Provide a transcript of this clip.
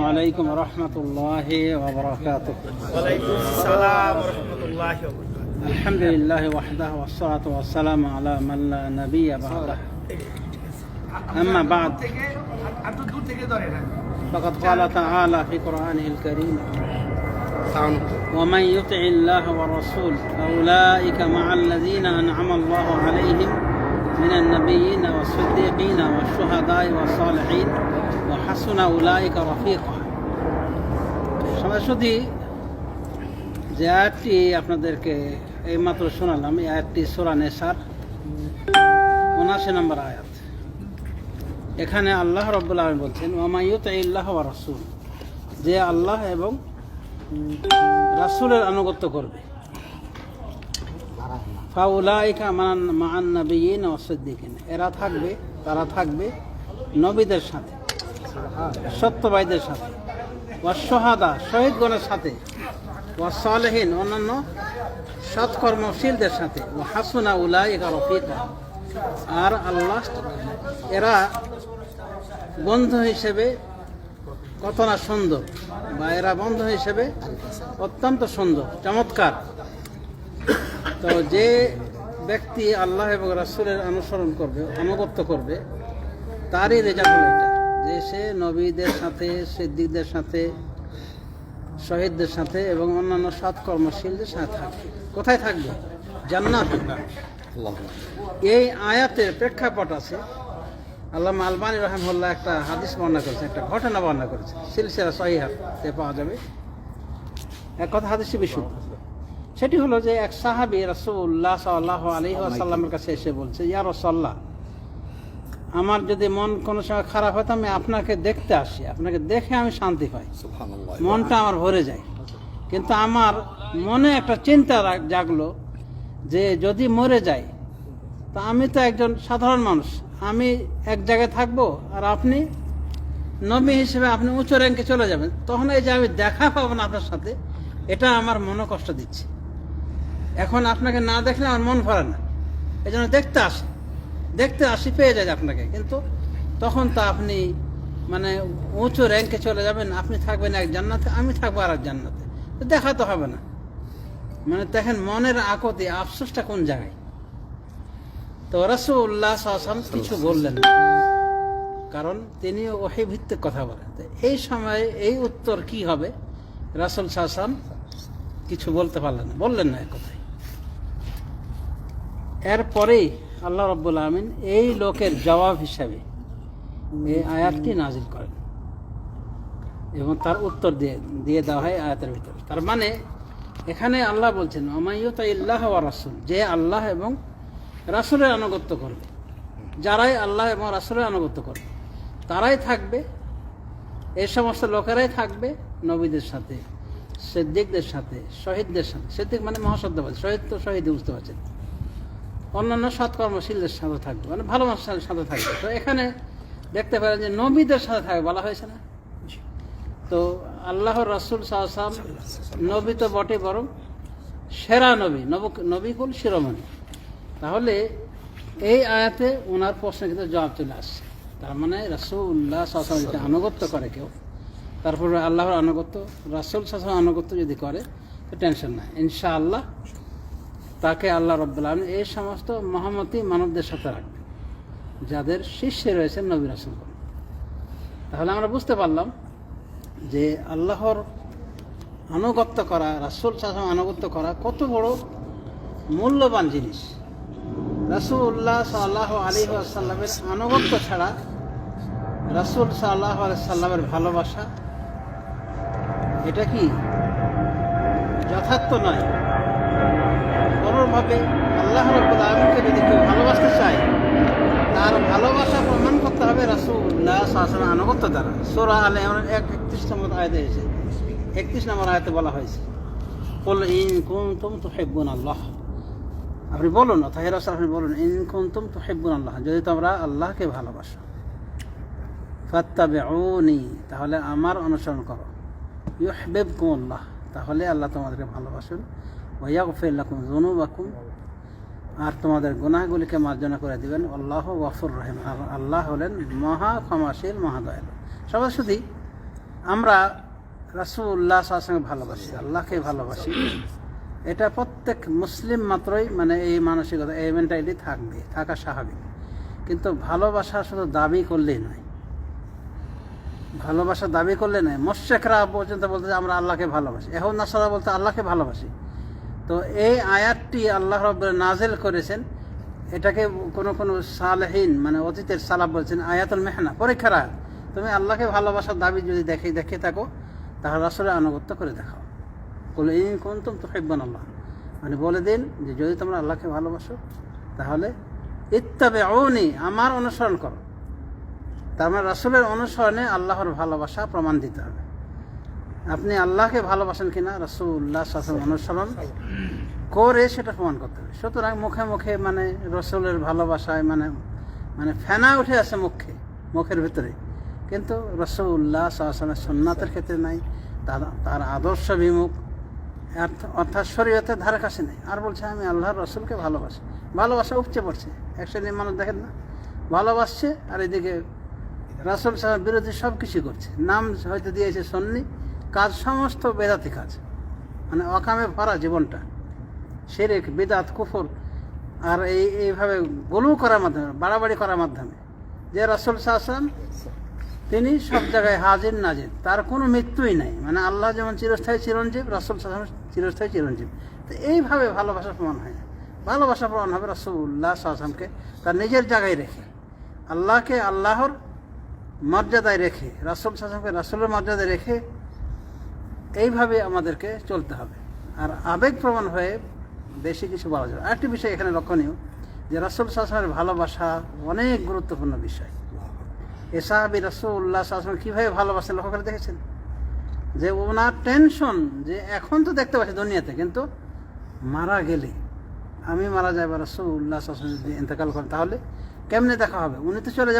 السلام عليكم ورحمة الله وبركاته. وعليكم السلام ورحمة الله وبركاته. الحمد لله وحده والصلاة والسلام على من لا نبي بعده. أما بعد فقد قال تعالى في قرآنه الكريم ومن يطع الله والرسول أولئك مع الذين أنعم الله عليهم من النبيين والصديقين والشهداء والصالحين وحسن أولئك رفيقا সমাজসুদি যে আয়াতটি আপনাদেরকে এইমাত্র শোনালাম এই আয়াতটি সোরা নেশার উনাশি নম্বর আয়াত এখানে আল্লাহ রব্বুল আলম বলছেন ওমায়ুত ইল্লাহ রসুল যে আল্লাহ এবং রাসুলের আনুগত্য করবে ফাউলাইকা মান মান নবীন ও সিদ্দিকিন। এরা থাকবে, তারা থাকবে নবীদের সাথে, সত্যবাইদের সাথে ওয়াসহাদা শহীদগণের সাথে ওয়াসালেহীন অন্যান্য সৎকর্মশীলদের সাথে ও হাসুনা উলাইকা রফিকা। আর আল্লাহ এরা বন্ধু হিসেবে কত না সুন্দর, বা এরা বন্ধু হিসেবে অত্যন্ত সুন্দর, চমৎকার। তো যে ব্যক্তি আল্লাহ এবং রাসুলের অনুসরণ করবে অনুগত্য করবে, তারই রেজাল্ট হলো এটা। যে সে নবীদের সাথে, সিদ্দিকদের সাথে, শহীদদের সাথে এবং অন্যান্য সৎ কর্মশীলদের সাথে থাকবে। কোথায় থাকবে? জান্নাত। এই আয়াতের প্রেক্ষাপট আছে। আল্লাহ আলবানী রহমুল্লাহ একটা হাদিস বর্ণনা করেছে একটা ঘটনা বর্ণনা করেছে সিলসিলা সহিহাতে পাওয়া যাবে। এক কথা হাদিসে বিশুদ্ধ। সেটি হলো যে এক সাহাবি রসুল্লাহ সাল্লাহ আলী আসাল্লামের কাছে এসে বলছে ইয়া রসল্লাহ আমার যদি মন কোনো সময় খারাপ হয় আমি আপনাকে দেখতে আসি। আপনাকে দেখে আমি শান্তি পাই। মনটা আমার ভরে যায়। কিন্তু আমার মনে একটা চিন্তা জাগলো যে যদি মরে যাই তা আমি তো একজন সাধারণ মানুষ। আমি এক জায়গায় থাকব আর আপনি নবী হিসেবে আপনি উঁচু র্যাঙ্কে চলে যাবেন। তখন এই যে আমি দেখা পাবো না আপনার সাথে এটা আমার মনে কষ্ট দিচ্ছে। এখন আপনাকে না দেখলে আমার মন ভরে না। এই জন্য দেখতে আসি। দেখতে আসি পেয়ে যায় আপনাকে। কিন্তু তখন তো আপনি মানে উঁচু র্যাঙ্কে চলে যাবেন আপনি থাকবেন এক জান্নাতে আমি থাকব আর এক জান্নাতে। তো দেখা তো হবে না। মানে দেখেন মনের আকতি আফসোসটা কোন জায়গায়? তো রসুল্লাহ সাহসাম কিছু বললেন না। কারণ তিনি ওহি ভিত্তিক কথা বলেন। এই সময়ে এই উত্তর কি হবে? রাসুল সাহসাম কিছু বলতে পারলেন না। বললেন না এক কথায় এরপরেই আল্লাহ রব্বুল আলমিন এই লোকের জবাব হিসাবে এই আয়াতটি নাজিল করেন। এবং তার উত্তর দিয়ে দিয়ে দেওয়া হয় আয়াতের ভিতরে। তার মানে এখানে আল্লাহ বলছেন অমাইয়ত ইল্লাহ রাসুল যে আল্লাহ এবং রাসুলের আনুগত্য করবে। যারাই আল্লাহ এবং রাসুলের আনুগত্য করবে, তারাই থাকবে, এই সমস্ত লোকেরাই থাকবে নবীদের সাথে, সিদ্দিকদের সাথে, শহীদদের সাথে। সিদ্দিক মানে মহাসদ্যবাদ শহীদ তো শহীদ বুঝতে পারছেন। অন্যান্য সৎকর্মশীলদের সাথে থাকবে মানে ভালো মানুষের সাথে থাকবে। তো এখানে দেখতে পারেন যে নবীদের সাথে থাকবে বলা হয়েছে না? তো আল্লাহর রাসুল সাহসাম নবী তো বটে বরং সেরা নবী নব নবীকুল শিরোমণি। তাহলে এই আয়াতে ওনার প্রশ্নে কিন্তু জবাব চলে আসছে। তার মানে রাসুল্লাহ সাহসাম যদি আনুগত্য করে কেউ তারপরে আল্লাহর আনুগত্য রাসুল সাহসাম আনুগত্য যদি করে তো টেনশন নাই। ইনশাআল্লাহ তাকে আল্লাহ রব্বুল আলম এই সমস্ত মহামতি মানবদের সাথে রাখবে যাদের শীর্ষে রয়েছেন নবী রাসুল। তাহলে আমরা বুঝতে পারলাম যে আল্লাহর আনুগত্য করা, রাসুল সাহসাম আনুগত্য করা কত বড় মূল্যবান জিনিস। রাসুল্লাহ সাল্লাহ আলী আসাল্লামের আনুগত্য ছাড়া রাসুল সাল্লাহ সাল্লামের ভালোবাসা এটা কি? যথার্থ নয়। কোনোভাবে আল্লাহ রব্বুল আলমকে যদি কেউ ভালোবাসতে চায়, তার ভালোবাসা প্রমাণ করতে হবে রাসুল্লাহ আনুগত্য দ্বারা। সোরা আলে আমরা এক একত্রিশ নম্বর আয়তে এসে একত্রিশ নম্বর আয়তে বলা হয়েছে বল ইন কুনতুম তুহিব্বুন আল্লাহ আপনি বলুন অথবা হেরাস আপনি বলুন, ইন কুনতুম তুহিব্বুন আল্লাহ যদি তোমরা আল্লাহকে ভালোবাসো, ফাত্তাবিউনি, তাহলে আমার অনুসরণ করো। ইউ ইউহিব্বুকুম আল্লাহ তাহলে আল্লাহ তোমাদেরকে ভালোবাসুন। ওয়াগফির লাকুম যুনুবাকুম আর তোমাদের গুনাহগুলিকে মার্জনা করে দিবেন। আল্লাহ ওয়াফুর রহিম। আল্লাহ হলেন মহা ক্ষমাশীল, মহাদয়ালু। সবার শুধু আমরা রাসুল্লাহ সঙ্গে ভালোবাসি, আল্লাহকে ভালোবাসি। এটা প্রত্যেক মুসলিম মাত্রই মানে এই মানসিকতা, এই মেন্টালিটি থাকবে, থাকা স্বাভাবিক। কিন্তু ভালোবাসা শুধু দাবি করলেই নয়। ভালোবাসা দাবি করলে নয়। মোশেকরা পর্যন্ত বলতে আমরা আল্লাহকে ভালোবাসি। এখন নাসারা বলতে আল্লাহকে ভালোবাসি। তো এই আয়াতটি আল্লাহ রব নাজেল করেছেন। এটাকে কোনো কোনো সালহীন মানে অতীতের সালাব বলছেন, আয়াতুল মেহনা, পরীক্ষার আয়াত। তুমি আল্লাহকে ভালোবাসার দাবি যদি দেখে দেখে থাকো, তাহলে আসলে আনুগত্য করে দেখাও। বলে ইন কুনতুম তুহিব্বুন আল্লাহ। মানে বলে দিন যে, যদি তোমরা আল্লাহকে ভালোবাসো, তাহলে ইত্তাবে আমার অনুসরণ করো। তার মানে রাসুলের অনুসরণে আল্লাহর ভালোবাসা প্রমাণ দিতে হবে। আপনি আল্লাহকে ভালোবাসেন কিনা? রসুল্লাহ শাসন অনুসরণ করে সেটা প্রমাণ করতে হবে। সুতরাং মুখে মুখে মানে রসুলের ভালোবাসায় মানে মানে ফেনা উঠে আছে মুখে, মুখের ভিতরে। কিন্তু রসুল্লাহ শাসনের সন্ন্যাতের ক্ষেত্রে নাই। তার তার আদর্শ বিমুখ। অর্থ- অর্থাৎ শরীয়তের ধারে কাছে নেই। আর বলছে, আমি আল্লাহর রসুলকে ভালোবাসি। ভালোবাসা উপচে পড়ছে। এক শ্রেণির মানুষ দেখেন না। ভালোবাসছে আর এদিকে রাসুল সাহেব বিরোধী সব কিছু করছে। নাম হয়তো দিয়েছে সন্নি কাজ সমস্ত বেদাতি কাজ। মানে অকামে ভরা জীবনটা। সেরেক বেদাত, কুফর, আর এই, এইভাবে গলু করার মাধ্যমে, বাড়াবাড়ি করার মাধ্যমে। যে রাসুল সাহসান তিনি সব জায়গায় হাজির, নাজির। তার কোনো মৃত্যুই নাই। মানে আল্লাহ যেমন চিরস্থায়ী চিরঞ্জীব, রাসুল সাহসান চিরস্থায়ী চিরঞ্জীব। তো এইভাবে ভালোবাসা প্রমাণ হয় না। ভালোবাসা প্রমাণ হবে রাসুল্লাহ সাহসানকে তার নিজের জায়গায় রেখে। আল্লাহকে আল্লাহর মর্যাদায় রেখে, রাসুল সাহসানকে রাসুলের মর্যাদায় রেখে এইভাবে আমাদেরকে চলতে হবে। আর আবেগ প্রমাণ হয়ে বেশি কিছু বলা যাবে আরেকটি বিষয় এখানে লক্ষণীয়, যে রাসুল শাসনের ভালোবাসা অনেক গুরুত্বপূর্ণ বিষয়। এ সাহাবি রাসুল্লাহ কীভাবে ভালোবাসেন লক্ষ্য করে দেখেছেন? যে ওনার টেনশন যে এখন তো দেখতে পাচ্ছি দুনিয়াতে, কিন্তু মারা গেলে, আমি মারা যাই বা রাসুল্লাহ শাসন যদি ইন্তেকাল করেন, তাহলে কেমনে দেখা হবে? উনি তো চলে যাবেন